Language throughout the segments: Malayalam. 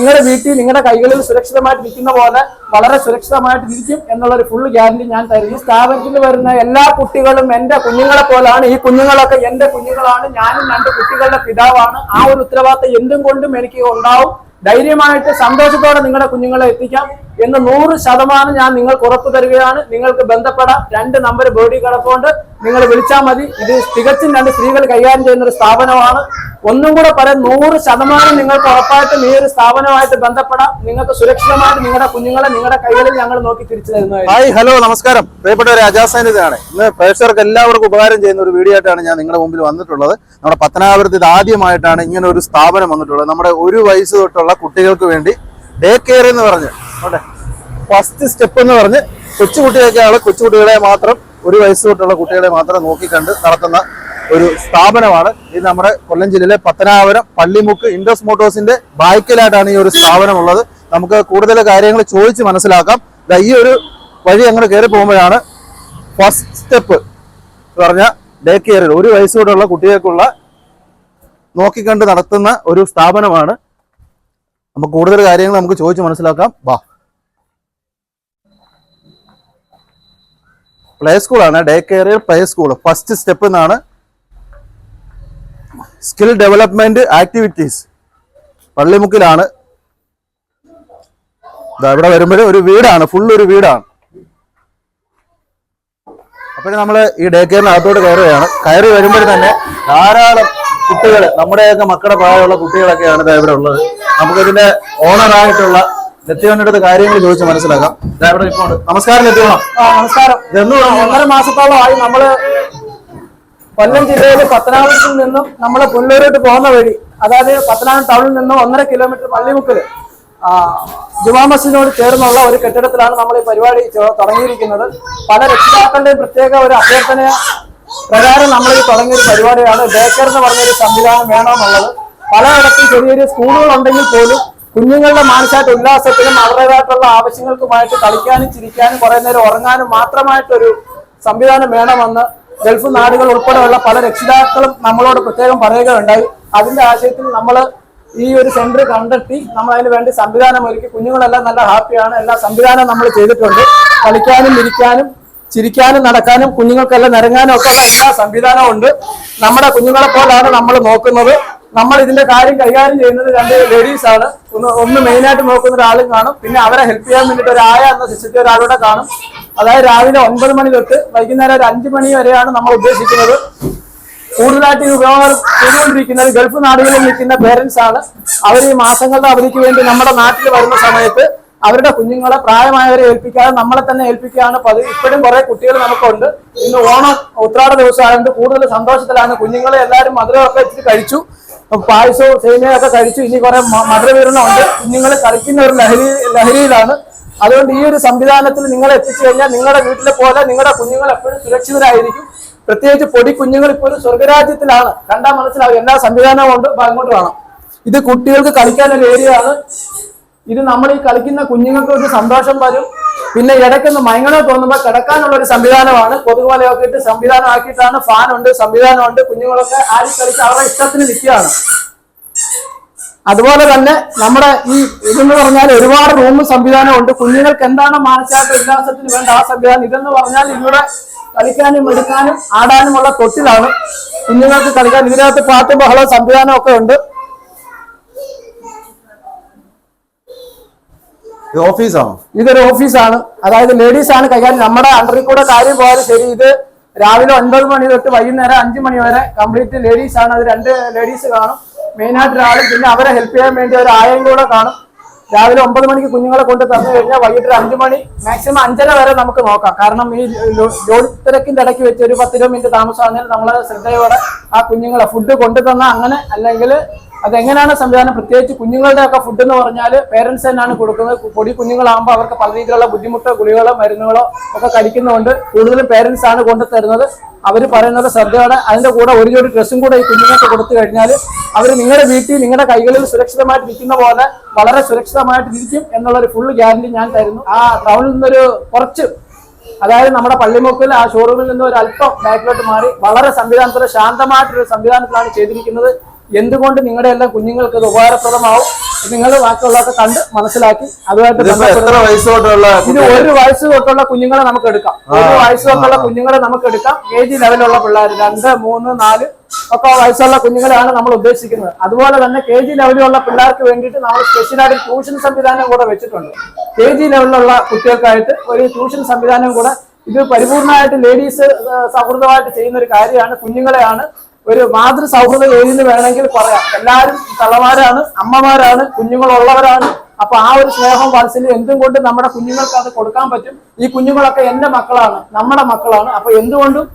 നിങ്ങളുടെ വീട്ടിൽ നിങ്ങളുടെ കൈകളിൽ സുരക്ഷിതമായിട്ട് ഇരിക്കുന്ന പോലെ വളരെ സുരക്ഷിതമായിട്ട് ഇരിക്കും എന്നുള്ള ഒരു ഫുൾ ഗ്യാരണ്ടി ഞാൻ തരുന്നു. സ്ഥാപനത്തിൽ വരുന്ന എല്ലാ കുട്ടികളും എന്റെ കുഞ്ഞുങ്ങളെ പോലാണ്. ഈ കുഞ്ഞുങ്ങളൊക്കെ എന്റെ കുഞ്ഞുങ്ങളാണ്. ഞാനും രണ്ട് കുട്ടികളുടെ പിതാവാണ്. ആ ഒരു ഉത്തരവാദിത്തം എന്തും കൊണ്ടും എനിക്ക് ഉണ്ടാവും. ധൈര്യമായിട്ട് സന്തോഷത്തോടെ നിങ്ങളുടെ കുഞ്ഞുങ്ങളെ എത്തിക്കാം എന്ന് നൂറ് ശതമാനം ഞാൻ നിങ്ങൾക്ക് ഉറപ്പ് തരികയാണ്. നിങ്ങൾക്ക് ബന്ധപ്പെടാം. രണ്ട് നമ്പർ ബോഡി കിടപ്പുണ്ട്. നിങ്ങൾ വിളിച്ചാൽ മതി. ഇത് തികച്ചും രണ്ട് സ്ത്രീകൾ കൈകാര്യം ചെയ്യുന്ന ഒരു സ്ഥാപനമാണ്. ഒന്നും കൂടെ പറയാം നൂറ് ശതമാനം നിങ്ങൾക്ക് ഉറപ്പായിട്ടും ഈ ഒരു സ്ഥാപനമായിട്ട് ബന്ധപ്പെടാം. നിങ്ങൾക്ക് സുരക്ഷിതമായിട്ട് നിങ്ങളുടെ കുഞ്ഞുങ്ങളെ നിങ്ങളുടെ കൈകളിൽ ഞങ്ങൾ നോക്കി തിരിച്ചു തരുന്നതായിരിക്കും ഹായ് ഹലോ നമസ്കാരം. പ്രിയപ്പെട്ടവരെ അജാസാനിതാണ് ഇന്ന് പ്രേക്ഷകർക്ക് എല്ലാവർക്കും ഉപകാരം ചെയ്യുന്ന ഒരു വീഡിയോ ആയിട്ടാണ് ഞാൻ നിങ്ങളുടെ മുമ്പിൽ വന്നിട്ടുള്ളത്. നമ്മുടെ പത്തനാപുരത്ത് ആദ്യമായിട്ടാണ് ഇങ്ങനെ ഒരു സ്ഥാപനം വന്നിട്ടുള്ളത്. നമ്മുടെ ഒരു വയസ്സ് തൊട്ടുള്ള കുട്ടികൾക്ക് വേണ്ടി ഡേ കെയർ എന്ന് പറഞ്ഞ് ഫസ്റ്റ് സ്റ്റെപ്പ് എന്ന് പറഞ്ഞ് കൊച്ചുകുട്ടികൾക്കാണ് കൊച്ചുകുട്ടികളെ മാത്രം ഒരു വയസ്സ് തൊട്ടുള്ള കുട്ടികളെ മാത്രം നോക്കിക്കണ്ട് നടത്തുന്ന ഒരു സ്ഥാപനമാണ്. ഇത് നമ്മുടെ കൊല്ലം ജില്ലയിലെ പത്തനാപുരം പള്ളിമുക്ക് ഇൻഡസ് മോട്ടോഴ്സിന്റെ ബാക്കിലായിട്ടാണ് ഈ ഒരു സ്ഥാപനം ഉള്ളത് നമുക്ക് കൂടുതൽ കാര്യങ്ങൾ ചോദിച്ച് മനസ്സിലാക്കാം. ഈ ഒരു വഴി അങ്ങനെ കയറി പോകുമ്പോഴാണ് ഫസ്റ്റ് സ്റ്റെപ്പ് പറഞ്ഞ ഡേ കെയറിൽ ഒരു വയസ്സ് തൊട്ടുള്ള കുട്ടികൾക്കുള്ള നോക്കിക്കണ്ട് നടത്തുന്ന ഒരു സ്ഥാപനമാണ്. നമുക്ക് കൂടുതൽ കാര്യങ്ങൾ നമുക്ക് ചോദിച്ച് മനസ്സിലാക്കാം. വാ പ്ലേ സ്കൂളാണ് ഡേ കെയറിൽ പ്ലേ സ്കൂൾ ഫസ്റ്റ് സ്റ്റെപ്പ് എന്നാണ് സ്കിൽ ഡെവലപ്മെന്റ് ആക്ടിവിറ്റീസ് പള്ളിമുക്കിലാണ്. ഇവിടെ വരുമ്പോൾ ഒരു വീടാണ്. ഫുൾ ഒരു വീടാണ്. അപ്പോൾ നമ്മൾ ഈ ഡേ കെയറിനകത്തോട്ട് കയറുകയാണ്. കയറി വരുമ്പോൾ തന്നെ ധാരാളം കുട്ടികൾ നമ്മുടെയൊക്കെ മക്കളുടെ പ്രായമുള്ള കുട്ടികളൊക്കെയാണ് ഇവിടെ ഉള്ളത്. നമുക്കിതിന്റെ ഓണറായിട്ടുള്ള അടുത്ത് കാര്യങ്ങൾ ചോദിച്ച് മനസ്സിലാക്കാം. ദാ ഇവിടെ ഇപ്പോൾ നമസ്കാരം ലത്യവണ ആ നമസ്കാരം. ഒന്നര മാസത്തോളമായി നമ്മൾ കൊല്ലം ജില്ലയിലെ പത്തനാപുരത്തിൽ നിന്നും നമ്മൾ പുല്ലൂരോട്ട് പോകുന്ന വഴി അതായത് പത്തനാപുരം ടൗണിൽ നിന്നും ഒന്നര കിലോമീറ്റർ പള്ളിമുക്കിൽ ആ, ജുമാ മസ്ജിദിനോട് ചേർന്നുള്ള ഒരു കെട്ടിടത്തിലാണ് നമ്മൾ ഈ പരിപാടി തുടങ്ങിയിരിക്കുന്നത്. പല രക്ഷിതാക്കളുടെയും പ്രത്യേക ഒരു അഭ്യർത്ഥന പ്രകാരം നമ്മൾ ഈ തുടങ്ങിയ ഒരു പരിപാടിയാണ്. ബേക്കർ എന്ന് പറഞ്ഞൊരു സംവിധാനം വേണമെന്നുള്ളത്. പലയിടത്തും ചെറിയ ചെറിയ സ്കൂളുകൾ ഉണ്ടെങ്കിൽ പോലും കുഞ്ഞുങ്ങളുടെ മാനസികമായിട്ട് ഉല്ലാസത്തിനും അവരുടേതായിട്ടുള്ള ആവശ്യങ്ങൾക്കുമായിട്ട് കളിക്കാനും ചിരിക്കാനും കുറെ നേരം ഉറങ്ങാനും മാത്രമായിട്ടൊരു സംവിധാനം വേണമെന്ന് ഗൾഫ് നാടുകൾ ഉൾപ്പെടെയുള്ള പല രക്ഷിതാക്കളും നമ്മളോട് പ്രത്യേകം പറയുകയുണ്ടായി. അതിന്റെ ആശയത്തിൽ നമ്മൾ ഈ ഒരു സെന്റർ കണ്ടെത്തി നമ്മൾ അതിന് വേണ്ടി സംവിധാനം ഒരുക്കി. കുഞ്ഞുങ്ങളെല്ലാം നല്ല ഹാപ്പിയാണ്. എല്ലാ സംവിധാനം നമ്മൾ ചെയ്തിട്ടുണ്ട്. കളിക്കാനും ഇരിക്കാനും ചിരിക്കാനും നടക്കാനും കുഞ്ഞുങ്ങൾക്കെല്ലാം നിരങ്ങാനും ഒക്കെ എല്ലാ സംവിധാനവും ഉണ്ട്. നമ്മുടെ കുഞ്ഞുങ്ങളെ പോലാണ് നമ്മൾ നോക്കുന്നത്. നമ്മൾ ഇതിന്റെ കാര്യം കൈകാര്യം ചെയ്യുന്നത് രണ്ട് ലേഡീസ് ആണ്. ഒന്ന് ഒന്ന് മെയിനായിട്ട് നോക്കുന്ന ഒരാളും കാണും. പിന്നെ അവരെ ഹെൽപ്പ് ചെയ്യാൻ വേണ്ടിയിട്ട് ഒരായ എന്ന സിസ്റ്റത്തിൽ ഒരാളൂടെ കാണും. അതായത് രാവിലെ ഒൻപത് മണി തൊട്ട് വൈകുന്നേരം ഒരു അഞ്ചു മണി വരെയാണ് നമ്മൾ ഉദ്ദേശിക്കുന്നത്. കൂടുതലായിട്ട് ഈ ഉപയോഗം ചെയ്തുകൊണ്ടിരിക്കുന്നത് ഗൾഫ് നാടുകളിൽ നിൽക്കുന്ന പേരൻസ് ആണ്. അവർ ഈ മാസങ്ങളുടെ അവധിക്ക് വേണ്ടി നമ്മുടെ നാട്ടിൽ വരുന്ന സമയത്ത് അവരുടെ കുഞ്ഞുങ്ങളെ പ്രായമായവരെ ഏൽപ്പിക്കാതെ നമ്മളെ തന്നെ ഏൽപ്പിക്കുകയാണ് പതിവ്. ഇപ്പോഴും കുറെ കുട്ടികൾ നമുക്കുണ്ട്. ഇന്ന് ഓണം ഉത്രാട ദിവസമായതുകൊണ്ട് കൂടുതൽ സന്തോഷത്തിലാണ് കുഞ്ഞുങ്ങളെ എല്ലാവരും മധുരമൊക്കെ വെച്ചിട്ട് കഴിച്ചു. പായസവും സേമിയൊക്കെ കഴിച്ചു. ഇനി കുറെ മധുരവീരണമുണ്ട് കുഞ്ഞുങ്ങൾ കളിക്കുന്ന ഒരു ലഹരി ലഹരിയിലാണ്. അതുകൊണ്ട് ഈ ഒരു സംവിധാനത്തിൽ നിങ്ങൾ എത്തിച്ചു കഴിഞ്ഞാൽ നിങ്ങളുടെ വീട്ടിലെ പോലെ നിങ്ങളുടെ കുഞ്ഞുങ്ങൾ എപ്പോഴും സുരക്ഷിതരായിരിക്കും. പ്രത്യേകിച്ച് പൊടി കുഞ്ഞുങ്ങൾ ഇപ്പോൾ ഒരു സ്വർഗരാജ്യത്തിലാണ്. കണ്ടാൽ മനസ്സിലാവും. എല്ലാ സംവിധാനവും ഉണ്ട്. അങ്ങോട്ട് വേണം. ഇത് കുട്ടികൾക്ക് കളിക്കാൻ ഒരു ഏരിയ ആണ് ഇത് നമ്മൾ ഈ കളിക്കുന്ന കുഞ്ഞുങ്ങൾക്ക് ഒരു സന്തോഷം വരും പിന്നെ ഇടയ്ക്കൊന്ന് മയങ്ങണോ തോന്നുമ്പോൾ കിടക്കാനുള്ള ഒരു സംവിധാനമാണ്. കൊതുകുവലയൊക്കെ ഇട്ട് സംവിധാനം ആക്കിയിട്ടാണ് ഫാൻ ഉണ്ട് സംവിധാനമുണ്ട് കുഞ്ഞുങ്ങളൊക്കെ ആരും കളിച്ച് അവരുടെ ഇഷ്ടത്തിന് നിൽക്കുകയാണ്. അതുപോലെ തന്നെ നമ്മുടെ ഈ ഇതെന്ന് പറഞ്ഞാൽ ഒരുപാട് റൂം സംവിധാനം ഉണ്ട് കുഞ്ഞുങ്ങൾക്ക് എന്താണ് മാനസികാത്ത വികാസത്തിന് വേണ്ട ആ സംവിധാനം? ഇതെന്ന് പറഞ്ഞാൽ ഇവിടെ കളിക്കാനും എടുക്കാനും ആടാനുമുള്ള തൊട്ടിലാണ്. കുഞ്ഞുങ്ങൾക്ക് കളിക്കാൻ ഇതിനകത്ത് പാട്ട് ബഹളം സംവിധാനം ഒക്കെ ഉണ്ട്. ഓഫീസാണോ? ഇതൊരു ഓഫീസാണ്. അതായത് ലേഡീസ് ആണ് കൈകാര്യം. നമ്മുടെ അണ്ടറിൽ കൂടെ കാര്യം പോയാലും ശരി ഇത് രാവിലെ ഒൻപത് മണി തൊട്ട് വൈകുന്നേരം അഞ്ചു മണി വരെ കംപ്ലീറ്റ് ലേഡീസ് ആണ് അത് രണ്ട് ലേഡീസ് കാണും. മെയിൻ ആയിട്ട് ഒരാളും പിന്നെ അവരെ ഹെൽപ്പ് ചെയ്യാൻ വേണ്ടി ഒരു ആയം കൂടെ കാണും. രാവിലെ ഒമ്പത് മണിക്ക് കുഞ്ഞുങ്ങളെ കൊണ്ട് തന്നു കഴിഞ്ഞാൽ വൈകിട്ട് അഞ്ചു മണി മാക്സിമം അഞ്ചര വരെ നമുക്ക് നോക്കാം. കാരണം ഈ ജോലി തിരക്കിന്റെ ഇടയ്ക്ക് വെച്ച് ഒരു പത്തിരുപത് മിനിറ്റ് താമസമാണെങ്കിൽ നമ്മൾ ശ്രദ്ധയോടെ ആ കുഞ്ഞുങ്ങളെ ഫുഡ് കൊണ്ടു തന്ന അങ്ങനെ അല്ലെങ്കിൽ അതെങ്ങനെയാണ് സംവിധാനം? പ്രത്യേകിച്ച് കുഞ്ഞുങ്ങളുടെ ഒക്കെ ഫുഡ് എന്ന് പറഞ്ഞാൽ പേരൻസ് തന്നെയാണ് കൊടുക്കുന്നത്. പൊടി കുഞ്ഞുങ്ങളാകുമ്പോൾ അവർക്ക് പല രീതിയിലുള്ള ബുദ്ധിമുട്ടോ ഗുളികളോ മരുന്നുകളോ ഒക്കെ കഴിക്കുന്നതുകൊണ്ട് കൂടുതലും പേരൻസ് ആണ് കൊണ്ടു തരുന്നത്. അവർ പറയുന്നത് ശ്രദ്ധയോടെ അതിന്റെ കൂടെ ഒരു ജോഡി ഡ്രസ്സും കൂടെ ഈ കുഞ്ഞുങ്ങൾക്ക് കൊടുത്തു കഴിഞ്ഞാൽ അവർ നിങ്ങളുടെ വീട്ടിൽ നിങ്ങളുടെ കൈകളിൽ സുരക്ഷിതമായിട്ട് ഇരിക്കുന്ന പോലെ വളരെ സുരക്ഷിതമായിട്ട് ഇരിക്കും എന്നുള്ളൊരു ഫുൾ ഗ്യാരണ്ടി ഞാൻ തരുന്നു. ആ ടൗണിൽ നിന്നൊരു കുറച്ച് അതായത് നമ്മുടെ പള്ളിമുക്കിൽ ആ ഷോറൂമിൽ നിന്ന് ഒരു അല്പം ബാക്കിലോട്ട് മാറി വളരെ സംവിധാനത്തിൽ ശാന്തമായിട്ടൊരു സംവിധാനത്തിലാണ് ചെയ്തിരിക്കുന്നത്. എന്തുകൊണ്ട് നിങ്ങളുടെ എല്ലാം കുഞ്ഞുങ്ങൾക്ക് ഇത് ഉപകാരപ്രദമാവും? നിങ്ങൾ ബാക്കിയുള്ളതൊക്കെ കണ്ട് മനസ്സിലാക്കി അതുമായിട്ട് ഇത് ഒരു വയസ്സ് തൊട്ടുള്ള കുഞ്ഞുങ്ങളെ നമുക്ക് എടുക്കാം. ഒരു വയസ്സ് തൊട്ടുള്ള കുഞ്ഞുങ്ങളെ നമുക്ക് എടുക്കാം. കെ ജി ലെവലുള്ള പിള്ളേർ രണ്ട് മൂന്ന് നാല് ഒക്കെ വയസ്സുള്ള കുഞ്ഞുങ്ങളെയാണ് നമ്മൾ ഉദ്ദേശിക്കുന്നത്. അതുപോലെ തന്നെ കെ ജി ലെവലിലുള്ള പിള്ളേർക്ക് വേണ്ടിയിട്ട് നമ്മൾ സ്പെഷ്യലായിട്ട് ട്യൂഷൻ സംവിധാനം കൂടെ വെച്ചിട്ടുണ്ട്. കെ ജി ലെവലിലുള്ള കുട്ടികൾക്കായിട്ട് ഒരു ട്യൂഷൻ സംവിധാനം കൂടെ ഇത് പരിപൂർണമായിട്ട് ലേഡീസ് സൗഹൃദമായിട്ട് ചെയ്യുന്ന ഒരു കാര്യമാണ് കുഞ്ഞുങ്ങളെയാണ് ഒരു മാതൃ സൗഹൃദ ഏരിയ എന്ന് വേണമെങ്കിൽ പറയാം. എല്ലാവരും തള്ളമാരാണ് അമ്മമാരാണ് കുഞ്ഞുങ്ങളുള്ളവരാണ്. അപ്പൊ ആ ഒരു സ്നേഹം വാത്സല്യം എന്തും കൊണ്ട് നമ്മുടെ കുഞ്ഞുങ്ങൾക്ക് അത് കൊടുക്കാൻ പറ്റും. ഈ കുഞ്ഞുങ്ങളൊക്കെ എന്റെ മക്കളാണ് നമ്മുടെ മക്കളാണ്. അപ്പൊ എന്തുകൊണ്ടും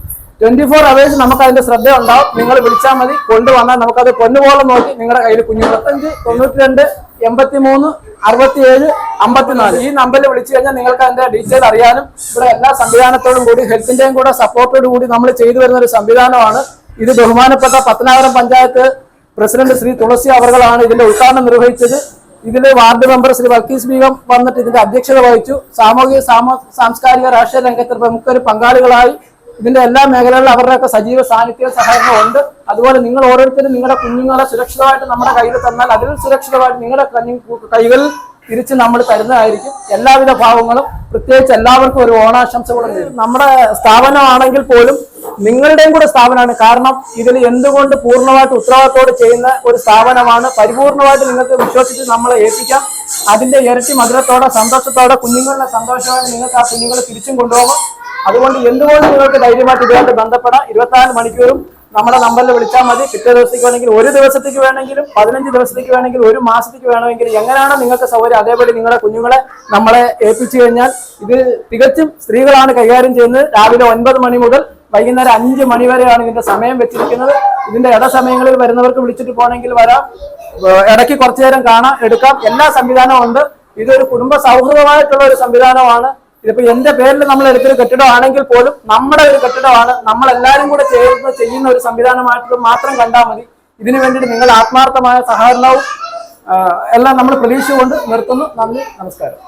ട്വന്റി ഫോർ അവേഴ്സ് നമുക്ക് അതിന്റെ ശ്രദ്ധ ഉണ്ടാവും. നിങ്ങൾ വിളിച്ചാൽ മതി കൊണ്ടുവന്നാൽ നമുക്കത് പൊന്നുപോലെ നോക്കി നിങ്ങളുടെ കയ്യിൽ കുഞ്ഞുങ്ങളത്തഞ്ച് തൊണ്ണൂറ്റി രണ്ട് എൺപത്തി മൂന്ന് അറുപത്തിയേഴ് അമ്പത്തിനാല്. ഈ നമ്പറിൽ വിളിച്ചു കഴിഞ്ഞാൽ നിങ്ങൾക്ക് അതിന്റെ ഡീറ്റെയിൽ അറിയാനും ഇവിടെ എല്ലാ സംവിധാനത്തോടും കൂടി ഹെൽത്തിന്റെയും കൂടെ സപ്പോർട്ടോടു കൂടി നമ്മൾ ചെയ്തു വരുന്ന ഒരു സംവിധാനമാണ്. ഇത് ബഹുമാനപ്പെട്ട പത്തനാപുരം പഞ്ചായത്ത് പ്രസിഡന്റ് ശ്രീ തുളസി അവർകളാണ് ഇതിന്റെ ഉദ്ഘാടനം നിർവഹിച്ചത്. ഇതിലെ വാർഡ് മെമ്പർ ശ്രീ വർക്കീസ് ബീഗം വന്നിട്ട് ഇതിന്റെ അധ്യക്ഷത വഹിച്ചു. സാമൂഹിക സാമ സാംസ്കാരിക രാഷ്ട്രീയ രംഗത്തെ പ്രമുഖർ പങ്കാളികളായി ഇതിന്റെ എല്ലാ മേഖലകളിലും അവരുടെയൊക്കെ സജീവ സാന്നിധ്യ സഹകരണം ഉണ്ട്. അതുപോലെ നിങ്ങൾ ഓരോരുത്തരും നിങ്ങളുടെ കുഞ്ഞുങ്ങളെ സുരക്ഷിതമായിട്ട് നമ്മുടെ കയ്യിൽ തന്നാൽ അതിൽ സുരക്ഷിതമായിട്ട് നിങ്ങളുടെ കൈകളിൽ തിരിച്ച് നമ്മൾ തരുന്നതായിരിക്കും. എല്ലാവിധ ഭാവങ്ങളും പ്രത്യേകിച്ച് എല്ലാവർക്കും ഒരു ഓണാശംസകളും. നമ്മുടെ സ്ഥാപനമാണെങ്കിൽ പോലും നിങ്ങളുടെയും കൂടെ സ്ഥാപനമാണ്. കാരണം ഇതിൽ എന്തുകൊണ്ട് പൂർണമായിട്ട് ഉത്തരവാദിത്തോട് ചെയ്യുന്ന ഒരു സ്ഥാപനമാണ്? പരിപൂർണമായിട്ട് നിങ്ങൾക്ക് വിശ്വസിച്ച് നമ്മളെ ഏൽപ്പിക്കാം. അതിന്റെ ഇരട്ടി മധുരത്തോടെ സന്തോഷത്തോടെ കുഞ്ഞുങ്ങളുടെ സന്തോഷമായി നിങ്ങൾക്ക് ആ കുഞ്ഞുങ്ങളെ തിരിച്ചും കൊണ്ടുപോകും. അതുകൊണ്ട് എന്തുകൊണ്ട് നിങ്ങൾക്ക് ധൈര്യമായിട്ട് ഇതുമായിട്ട് ബന്ധപ്പെടാം? ഇരുപത്തിനാല് മണിക്കൂറും നമ്മുടെ നമ്പറിൽ വിളിച്ചാൽ മതി. പിറ്റേ ദിവസത്തേക്ക് വേണമെങ്കിൽ ഒരു ദിവസത്തേക്ക് വേണമെങ്കിലും പതിനഞ്ച് ദിവസത്തേക്ക് വേണമെങ്കിലും ഒരു മാസത്തേക്ക് വേണമെങ്കിലും എങ്ങനെയാണോ നിങ്ങൾക്ക് സൗകര്യം അതേപോലെ നിങ്ങളുടെ കുഞ്ഞുങ്ങളെ നമ്മളെ ഏൽപ്പിച്ചു കഴിഞ്ഞാൽ ഇത് തികച്ചും സ്ത്രീകളാണ് കൈകാര്യം ചെയ്യുന്നത്. രാവിലെ ഒൻപത് മണി മുതൽ വൈകുന്നേരം അഞ്ച് മണി വരെയാണ് ഇതിന്റെ സമയം വെച്ചിരിക്കുന്നത്. ഇതിന്റെ ഇടസമയങ്ങളിൽ വരുന്നവർക്ക് വിളിച്ചിട്ട് പോകണമെങ്കിൽ വരാം. ഇടയ്ക്ക് കുറച്ചു നേരം കാണാം എടുക്കാം. എല്ലാ സംവിധാനവും ഉണ്ട്. ഇതൊരു കുടുംബ സൗഹൃദമായിട്ടുള്ള ഒരു സംവിധാനമാണ്. ഇതിപ്പോ എന്റെ പേരിൽ നമ്മൾ എടുത്തൊരു കെട്ടിടമാണെങ്കിൽ പോലും നമ്മുടെ ഒരു കെട്ടിടമാണ്. നമ്മൾ എല്ലാവരും കൂടെ ചേർന്ന് ചെയ്യുന്ന ഒരു സംവിധാനമായിട്ട് മാത്രം കണ്ടാൽ മതി. ഇതിനു വേണ്ടിയിട്ട് നിങ്ങൾ ആത്മാർത്ഥമായ സഹകരണവും എല്ലാം നമ്മൾ പ്രതീക്ഷിച്ചുകൊണ്ട് നിർത്തുന്നു. നന്ദി നമസ്കാരം.